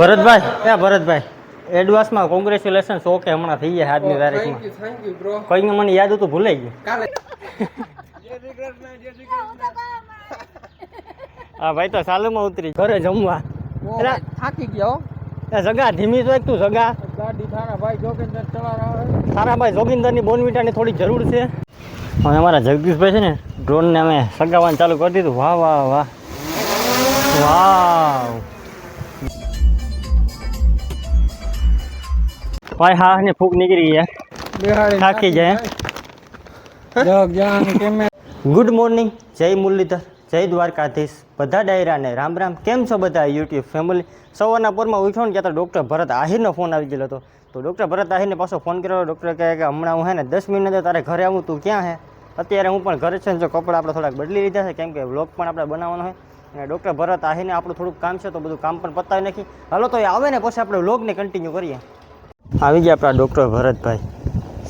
ભરતભાઈ ક્યાં ભરતભાઈ? એડવાન્સમાં congratulations okay હમણાં થઈ ગયા આજની થેન્ક તારીખમાં. કઈ મને યાદ હતું ભૂલાઈ ગયું. હા ભાઈ તો સાલુમાં ઉતરી ઘરે જમવા. થાકી ગયો. એ જગા ધીમી તો તું જગા. તારાભાઈ ચલાવે સારા બોનવીટાની થોડી જરૂર છે. અને અમારા જગદીશભાઈ છે ને ડ્રોનને અમે સગાવવાનું ચાલુ કરી દીધું. વાહ વાહ વાહ. વાવ ભાઈ હા ને ફૂક નીકળી ગયા. બિહારી થાકી જાય. ગુડ મોર્નિંગ જય મુરલીધર જય દ્વારકાધીશ. બધા ડાયરાને રામ રામ. કેમ છો બધા યુટ્યુબ ફેમિલી? સવારના પોરમાં ઉઠ્યો ને ત્યાં તો ડૉક્ટર ભરત આહિરનો ફોન આવી ગયેલો હતો. તો ડૉક્ટર ભરત આહિરને પાછો ફોન કર્યો. ડૉક્ટર કહે કે હમણાં હું હે ને દસ મિનિટ અંદર તારે ઘરે આવું તું ક્યાં હે? અત્યારે હું પણ ઘરે છે ને જો કપડાં આપણે થોડાક બદલી લીધા છે કેમ કે વ્લોગ પણ આપણે બનાવવાનો હોય. અને ડૉક્ટર ભરત આહિરને આપણું થોડુંક કામ છે તો બધું કામ પણ પતાવી નાખી. હાલો તો એ આવે ને પછી આપણે વ્લોગને કન્ટિન્યુ કરીએ. આવી ગયા આપણા ડૉક્ટર ભરતભાઈ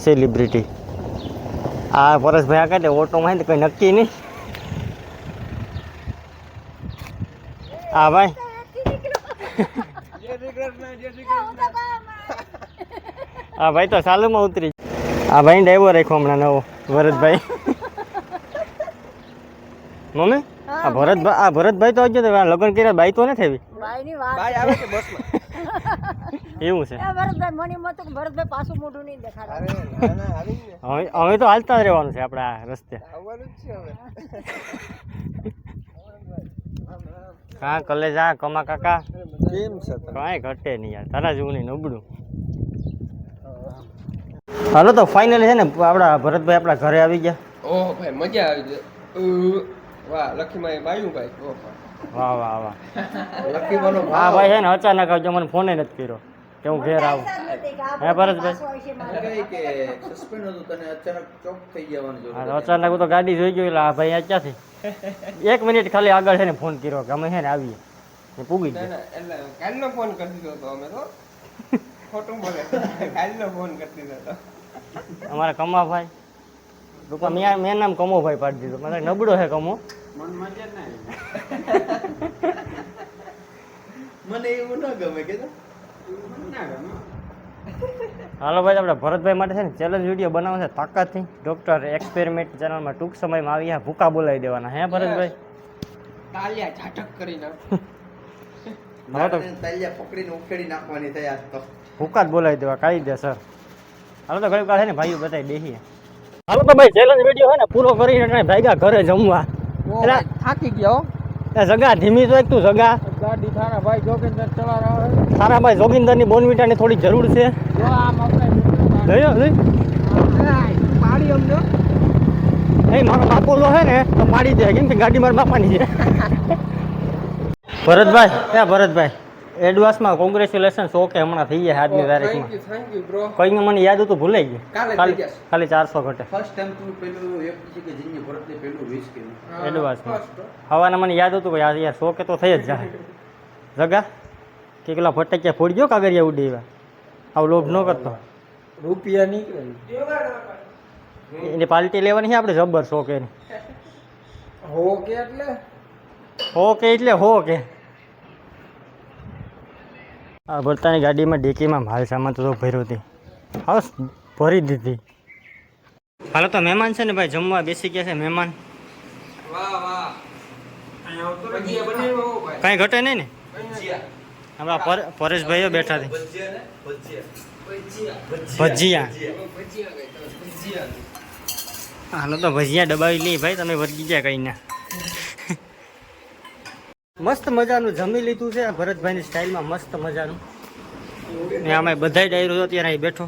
સેલિબ્રિટી આ પરેશભાઈ આ કાંઈ ઓટોમાં તો કંઈ નક્કી નહીં. હા ભાઈ. હા ભાઈ તો સાલુમાં ઉતરી આ ભાઈ ડ્રાઈવર રાખ્યો હમણાં નવો ભરતભાઈ. મમ્મી આ ભરતભાઈ આ ભરતભાઈ તો આવી ગયો લગ્ન કર્યા બાઈ તો નથી આવી. એવું છે. એ ભરતભાઈ મને એમ કે ભરતભાઈ પાછું મોઢું નહીં દેખાડે. અરે ના ના આવી ને હવે હવે તો હાલતા જ રહેવાનું છે આપણે આ રસ્તે. આવવાનું છે હવે. હા કલેજ આ કમા કાકા. કેમ છે કાંઈ ઘટે નહીં યાર તારા જેવું નહીં નબળું. હાલો તો ફાઇનલ છે ને આપણા ભરતભાઈ આપણા ઘરે આવી ગયા. ઓહ ભાઈ મજા આવી ગઈ. વાહ લખીમાં બાયું ભાઈ. ઓહ. વાહ વાહ વાહ. લખીમાં હા ભાઈ છે ને અચાનક આવજો મને ફોને નથી કર્યો. કે હું ઘેર આવું. હે ભરતભાઈ? કે સસ્પેન્ડ હતું તને અચાનક ચોક થઈ જવાની જરૂર હા, તો અચાનક હું તો ગાડી જોઈ ગયો એટલે આ ભાઈ આ ક્યાંથી? એક મિનિટ ખાલી આગળ છે ને ફોન કર્યો કે અમે છે ને આવીએ. ને પૂગી ગયા. એટલે કાલનો ફોન કરી દીધો હતો અમે તો. ખોટું બોલે કાલનો ફોન કરી દીધો હતો. અમારા કમાભાઈ. રૂપા મેં મેં નામ કમોભાઈ પાડી દીધું. મને નબળો છે કમો. મને એવું ન ગમે કે હાલો ભાઈ આપણે ભરતભાઈ માટે છે ને ચેલેન્જ વીડિયો બનાવવાનો છે. તાકાતથી ડૉક્ટર એક્સપેરિમેન્ટ ચેનલમાં ટૂંક સમયમાં આવી આ ભૂકા બોલાવી દેવાના. હે ભરતભાઈ? તાલિયા ઝાટક કરી નાખ. હવે તો તાલિયા પકડીને ઉખેડી નાખવાની થઈ આજ તો. ભૂકા જ બોલાવી દેવા. કાઢી દે સર હાલો તો ઘણી વાર છે ને ભાઈઓ બતાવી દેહીએ હાલો તો ભાઈ ચેલેન્જ વીડિયો છે ને પૂરો કરીને ભાગ્યા ઘરે જમવા. થાકી ગયો એ જગા ધીમી તો તું જગા ગાડી થારા ભાઈ જોગેન્દ્ર ચલાવે સારા ભાઈ જોગિંદરની બોનવીટાની થોડી જરૂર છે. જો આમ આપણે જોયો જોઈ પાડી અમને એ મારો બાપો લો હે ને તો પાડી દે કેમ કે ગાડી મારા બાપાની છે. ભરતભાઈ ક્યાં ભરતભાઈ? એડવાન્સમાં કોંગ્રેચ્યુલેશન ઓકે હમણાં થઈ ગયા આજની થેન્ક તારીખમાં. યુ થેન્ક યુ બ્રો કઈ મને યાદ હતું ભૂલાઈ ગયું. કાલે ખાલી ખાલી ચારસો ઘટે. ફર્સ્ટ ટાઈમ તું પેલું વ્યક્તિ છે કે જિંદગી ભરતને પેલું વિશ કર્યું. એડવાન્સમાં હવાના મને યાદ હતું કે યાર યાર સો કે તો થઈ જ જાય. જગા કે પેલા ફટાક્યા ફોડી ગયો કાગરિયા ઉડી એવા આવું લોભ ન કરતો. રૂપિયા નીકળે. એની પાર્ટી લેવાની છે આપણે જબ્બર શોખ એની હો કે એટલે? ઓકે એટલે હો કે. આ ભરતાની ગાડીમાં ડેકીમાં માલ સામાન તો ભર્યો હતી. હાઉસ ભરી દીધી. હાલો તો મહેમાન છે ને ભાઈ, જમવા બેસી ગયા છે મહેમાન. હો કાંઈ ઘટે નહીં ને? હમણાં પરેશભાઈઓ બેઠા છે. ભજીયા. હાલો તો ભજીયા દબાવી લઈ ભાઈ, તમે વર્ગી ગયા કઈ ના. મસ્ત મજાનું જમી લીધું છે. ભરતભાઈની સ્ટાઇલમાં મસ્ત મજાનું. ને આમાં બધા ડાયરો હતો ત્યારે અહીં બેઠો.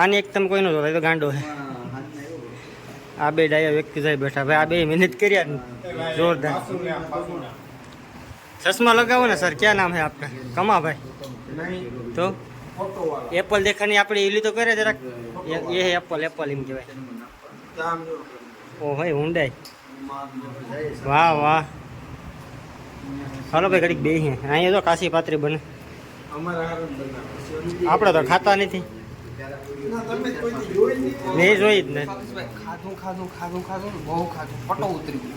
આને એક તમે કોઈ નહોતો તો ગાંડો હે આ બે ડાયરો વ્યક્તિ જાય બેઠા. ભાઈ આ બે મહેનત કર્યા જોરદાર. ચશ્મા લગાવો ને સર ક્યાં નામ છે આપકા કમા ભાઈ. તો? એપલ દેખાની આપણે ઈલી તો કરે જરાક. એ એપલ એપલ એમ કહેવાય. ઓ ભાઈ ઊંડાઈ વાહ વાહ. હાલો ભાઈ, ઘડીક બે અહીંયા તો કાશી પાત્રી બને. આપણે તો ખાતા નથી. નહીં જોઈ જ ને.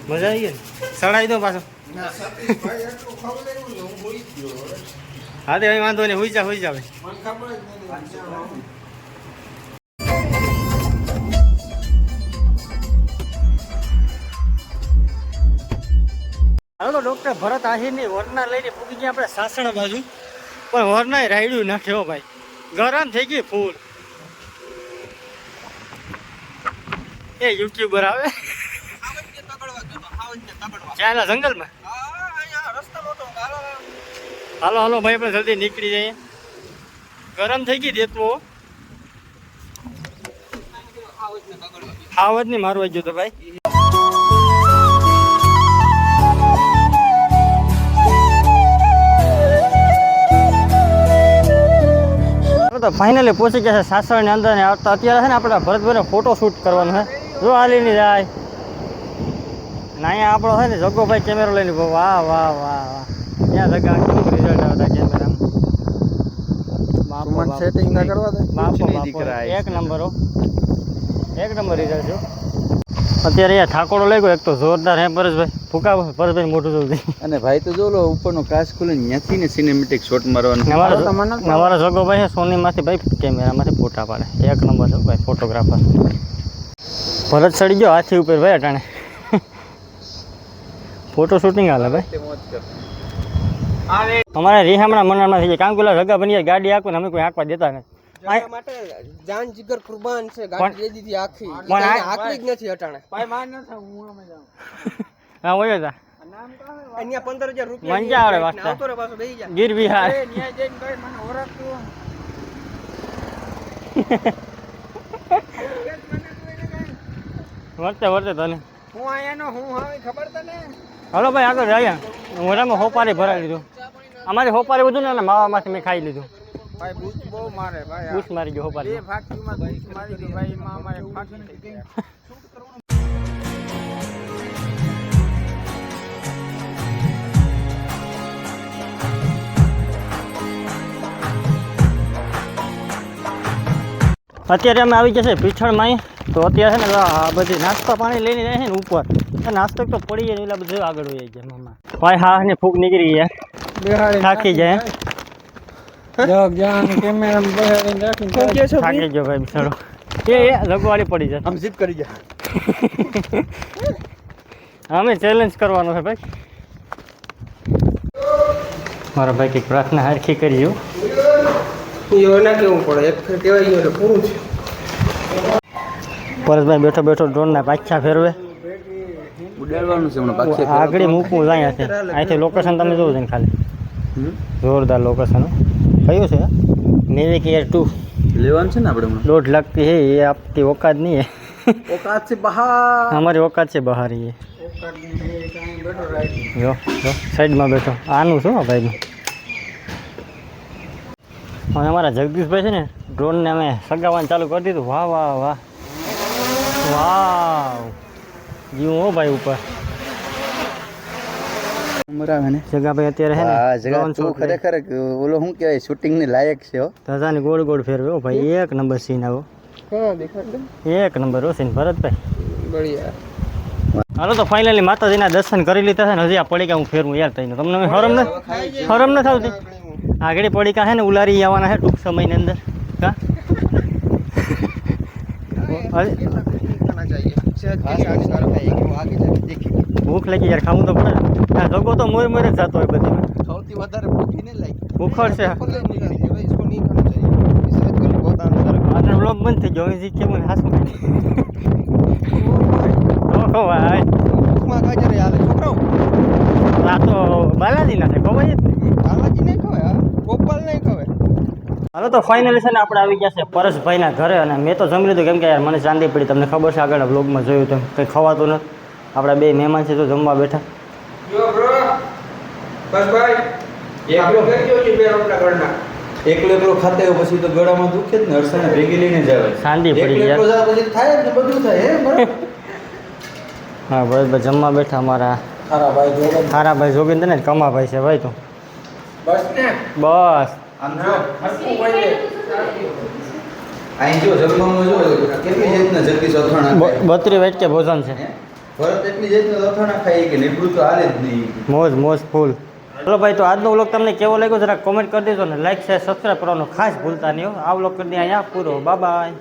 મજા આવી ને? સડાઈ દો પાછો. હા તે વાંધો નહીં. હુઈ જા હુઈ જા હાલો ડોક્ટર ભરત આહિરની વરના લઈને પૂકી ગયા આપણે સાસણ બાજુ. પણ વરનાય રાયડું નાખ્યો ભાઈ. ગરમ થઈ ગઈ ફૂલ. એ યુટ્યુબર આવે. ચાલા જંગલમાં. હાલો હાલો ભાઈ આપણે જલ્દી નીકળી જઈએ. ગરમ થઈ ગઈ દેતવો. આવત નહીં મારવા ગયો તો ભાઈ. તો ફાઇનલી પહોંચી ગયા છે સાસણની અંદર ને આવતા અત્યારે છે ને આપણે ભરતભાઈને ફોટો શૂટ કરવાનો છે. જો હાલીની જાય. ને અહીંયા આપણો છે ને જગ્ગોભાઈ કેમેરો લઈને વાહ વાહ વાહ વાહ. ત્યાં જગ્યા કેવું રિઝલ્ટ આવતા કેમેરામાં. ના કરવા દે? બાપો બાપો. એક નંબર હો. એક નંબર રિઝલ્ટ છે અત્યારે અહીંયા ઠાકોરો લઈ ગયો. એક તો જોરદાર હે પરેશભાઈ ફૂકા પરેશભાઈ મોટું થઈ અને ભાઈ તો જો લો ઉપરનો કાચ ખોલે ત્યાંથી ને સિનેમેટિક શોટ મારવાનું. અમારા અમારા જગોભાઈ છે સોનીમાંથી ભાઈ કેમેરામાંથી ફોટા પાડે. એક નંબર છે ભાઈ ફોટોગ્રાફર ભરત ચડી ગયો હાથી ઉપર ભાઈ અટાણે. ફોટો શૂટિંગ હાલે ભાઈ. અમારે રીહામણા મનામાં થઈ ગયા. કામ પેલા રગા બની ગાડી આખું ને અમે કોઈ આંકવા દેતા નથી જાન જીગર કુરબાન છે પણ- ગાડી દીધી આખી. જ નથી અટાણે. હા ઓયો જા. અહીંયા પંદર હજાર રૂપિયા મંજા આવે વાસ્તા આવતો રે પાછો બેહી જા. ગીર વિહાર. વર્તે વર્તે તને હું આયાનો હું હવે ખબર તને? હલો ભાઈ આગળ રહ્યા મોઢામાં હોપારી ભરાઈ લીધું. અમારી હોપારી બધું ને માવામાંથી મેં ખાઈ લીધું. ભાઈ બહુ મારે ભાઈ બૂસ મારી ગયો હોપારી ભાઈ એમાં અમારે અત્યારે અમે આવી જશે પીછળમાં તો અત્યારે છે ને આ બધી નાસ્તા પાણી લઈને જાય છે ને ઉપર. નાસ્તો તો પડી જાય એટલે બધું આગળ હોય જાય મમ્મા ભાઈ હા ને ફૂગ નીકળી ગયા થાકી જાય. થાકી ગયો ભાઈ બિચારો. એ એ લગવાડી પડી જાય. આમ કરી જાય અમે ચેલેન્જ કરવાનો છે ભાઈ. મારા ભાઈ કંઈક પ્રાર્થના હરખી એવો પરસભાઈ બેઠો બેઠો ડ્રોનના પાછા ફેરવે. ઉડાડવાનું આગળ મૂકવું જાય અહીંથી લોકેશન તમે જોવું છે ખાલી. જોરદાર લોકેશન કયું છે? નેવિક એર ટુ લેવાનું છે ને આપણે દોઢ લાખ છે એ આપતી ઓકાત નહીં ઓકાત છે બહાર. અમારી ઓકાત છે બહાર એ. જો સાઈડમાં બેઠો. આનું શું ભાઈનું? હવે અમારા જગદીશભાઈ છે ને ડ્રોનને અમે સગાવવાનું ચાલુ કરી દીધું. વાહ વાહ વાહ. વાવ. જીવું હો ભાઈ ઉપર. જગાભાઈ અત્યારે ને તું ખરેખર ઓલો શું કહેવાય શૂટિંગની લાયક છે હો. ધજાની ગોળ ગોળ ફેરવે હો ભાઈ. એક નંબર સીન આવો. હા દેખાડ દે. એક નંબર હો સીન ભરતભાઈ. બળિયા હાલો તો ફાઇનલી માતાજીના દર્શન કરી લીધા છે ને હજી આ ગયા હું ફેરવું યાર થઈને તમને હરમ ને હરમ ન થતી આગળી પડી કાં છે ને ઉલારી આવવાના હે ટૂંક સમયની અંદર. કા? ભૂખ લાગી યાર ખાવું તો પડે. આ લોકો તો મોય મોરે જતો હોય બધી સૌથી વધારે ભૂખ નહીં લાગી. ભૂખડ છે. આટલો બ્લોગ બંધ થઈ ગયો હજી કેવું હાસું ઓહો ભાઈ. તો બાલાજી ના છે ખબર હાલો તો ફાઇનલી છે ને આપણે આવી ગયા છે પરેશભાઈના ઘરે અને મેં તો જમી લીધું. કેમ કે યાર મને ચાંદી પડી. તમને ખબર છે આગળ બ્લોગમાં જોયું તો કંઈ ખવાતું નથી. આપણા બે મહેમાન છે તો જમવા બેઠા. એકલો એકલો ખાતે પછી તો ગળામાં દુખે જ ને અરસાને ભેગી લઈને જ આવે. શાંતિ પડી એકલો યાર. એકલો જાય પછી થાય ને બધું થાય હા પરેશભાઈ જમવા બેઠા અમારા. તારા ભાઈ હારાભાઈ જોગીન તને કમાભાઈ છે ભાઈ તો. બસ ને. બસ. આમ જો હરકું ભાઈ અહીં જો જમવામાં જો કેટલી જાતના જગદીશ અથાણા બત્રી વેટ કે ભોજન છે. ભરત એટલી જાતના અથાણા ખાય કે નીબડું હાલે જ નહીં. મોજ મોજ ફૂલ. ચલો ભાઈ તો આજનો વ્લોગ તમને કેવો લાગ્યો? જરા કોમેન્ટ કરી દેજો ને લાઈક શેર સબસ્ક્રાઈબ કરવાનું ખાસ ભૂલતા નહીં હો. આ વ્લોગ કરીને અહીંયા પૂરો. Bye bye